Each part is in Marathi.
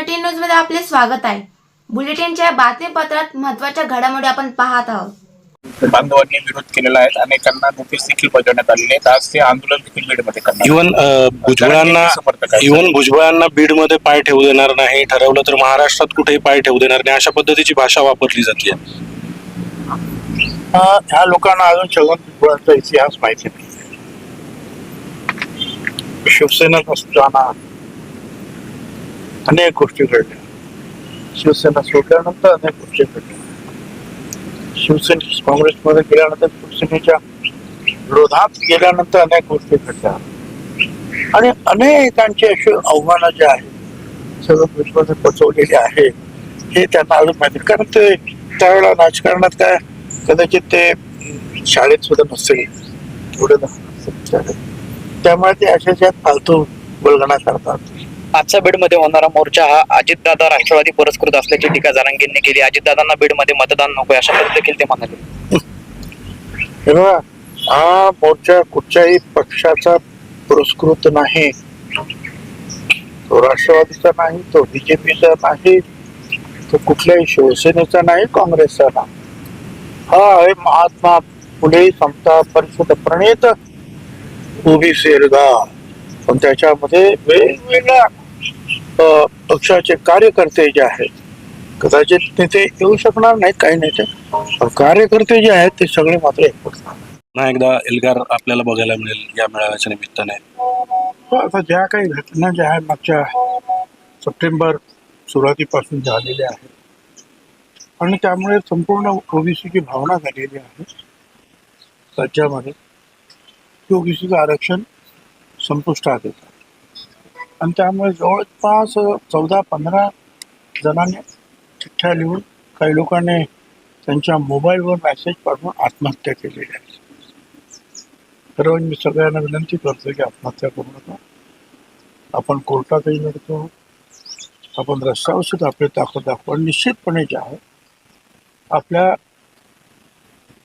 बुलेटिन न्यूजमध्ये आपले स्वागत आहे. बुलेटिनच्या बातमीपत्रात महत्त्वाच्या घडामोडी आपण पाहत आहोत. बांधवांनी विरोध केलेला आहे. अनेकांना नोटीस देखील बजावण्यात आलेली आहेत आज ते आंदोलन देखील बीडमध्ये करणार इवन अ, भुजबळांना. इवन भुजबळांना बीडमध्ये पाय ठेवू देणार नाही. ठरवलं तर महाराष्ट्रात कुठेही पाय ठेवू देणार नाही. अशा पद्धतीची भाषा वापरली जाते हा, ह्या लोकांना अजून छगन भुजबळांचा इतिहास माहिती नाही. शिवसेनेत असताना अनेक गोष्टी घडल्या. शिवसेना सोडल्यानंतर अनेक गोष्टी घडल्या. शिवसेने काँग्रेसमध्ये गेल्यानंतर शिवसेनेच्या विरोधात गेल्यानंतर अनेक गोष्टी घडल्या. आणि अनेकांची अशी आव्हानं जे आहेत सगळं विश्वास पचवलेले आहे हे त्यांना अजून माहिती कारण ते त्यावेळेला राजकारणात काय कदाचित ते शाळेत सुद्धा नसेल थोडं त्यामुळे ते अशाच्या फालतू बलगणा करतात आजच्या बीडमध्ये होणारा मोर्चा हा अजितदादा राष्ट्रवादी पुरस्कृत असल्याची टीका जारांगींनी केली. अजितदादांना बीडमध्ये मतदान नको अशा पद्धती देखील ते म्हणाले. हा मोर्चा कुठच्याही पक्षाचा पुरस्कृत नाही. तो राष्ट्रवादीचा नाही तो बीजेपीचा नाही तो कुठल्याही शिवसेनेचा नाही काँग्रेसचा नाही. हा आहे महात्मा फुले समता परिषद प्रणित उभी सेरगा पण त्याच्यामध्ये वेगवेगळ्या पक्षाचे कार्यकर्ते जे आहेत कदाचित नेते येऊ शकणार नाही काही नेते कार्यकर्ते जे आहेत ते सगळे मात्र पुन्हा एकदा एल्गार आपल्याला बघायला मिळेल या मेळाव्याच्या निमित्ताने. आता ज्या काही घटना ज्या आहेत मागच्या सप्टेंबर सुरुवातीपासून झालेल्या आहेत आणि त्यामुळे संपूर्ण ओबीसीची भावना झालेली आहे राज्यामध्ये की ओबीसीचं आरक्षण संपुष्टात येतं. आणि त्यामुळे जवळपास चौदा पंधरा जणांनी चिठ्ठ्या लिहून काही लोकांनी त्यांच्या मोबाईलवर मेसेज पाठवून आत्महत्या केलेली आहे. खरं मी सगळ्यांना विनंती करतो की आत्महत्या करू नका. आपण कोर्टातही लढतो. आपण रस्त्यावर सुद्धा आपले ताकद दाखव. आणि निश्चितपणे जे आहे आपल्या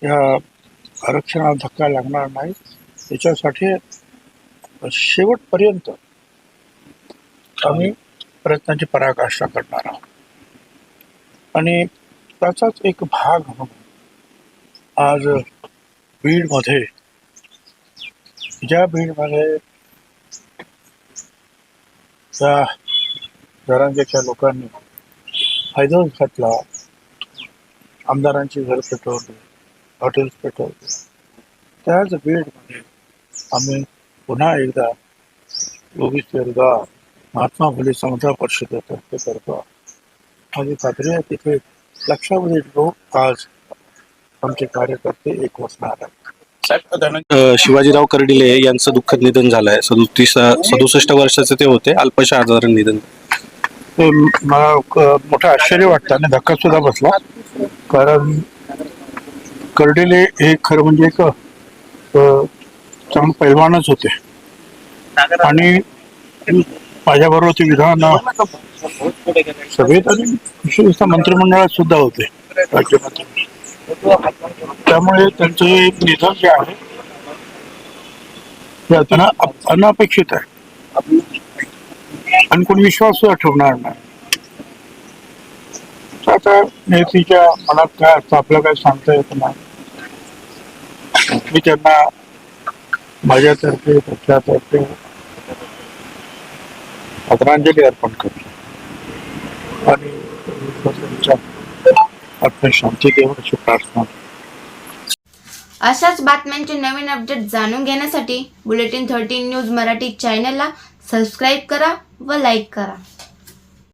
या आरक्षणाला धक्का लागणार नाही. त्याच्यासाठी शेवटपर्यंत आम्ही प्रयत्नाची पराकाष्ठा करणार आहोत. आणि त्याचाच एक भाग म्हणून आज बीडमध्ये ज्या बीडमध्ये त्या घरांगेच्या लोकांनी फायदा घातला आमदारांची घर पेटवली हॉटेल्स पेटवली त्याच बीडमध्ये आम्ही पुन्हा एकदा ओबीसी वर्गा महात्मा फुले समता परिषदेतर्फे करतो. माझी खात्री आहे तिथे लक्षामध्ये लोक आज आमचे कार्यकर्ते एक असणार आहेत शिवाजीराव कर्डिले यांचं दुःखद निधन झालंय. सदोतीस सदुसष्ट वर्षाचे ते होते. अल्पशा आजाराने निधन. ते मला मोठं आश्चर्य वाटतं आणि धक्का सुद्धा बसला. कारण कर्डिले हे खरं म्हणजे एक चांगले पैलवानच होते. आणि माझ्याबरोबर ते विधान सभेत आणि विशेषतः मंत्रिमंडळात सुद्धा होते राज्यमंत्री त्यामुळे त्यांचं एक निधन जे आहे ते त्यांना अप- अनपेक्षित आहे. आणि कोणी विश्वास सुद्धा ठेवणार नाही. तर आता नेतीच्या मनात काय असतं आपल्याला काय सांगता येत नाही. मी त्यांना माझ्यातर्फे पक्षातर्फे आदरांजली अर्पण करतो आणि त्यांच्या आत्मशांती देव अशी प्रार्थना. अशाच बातम्यांचे नवीन अपडेट जाणून घेण्यासाठी बुलेटिन थर्टी न्यूज मराठी चॅनलला सबस्क्राईब करा व लाईक करा.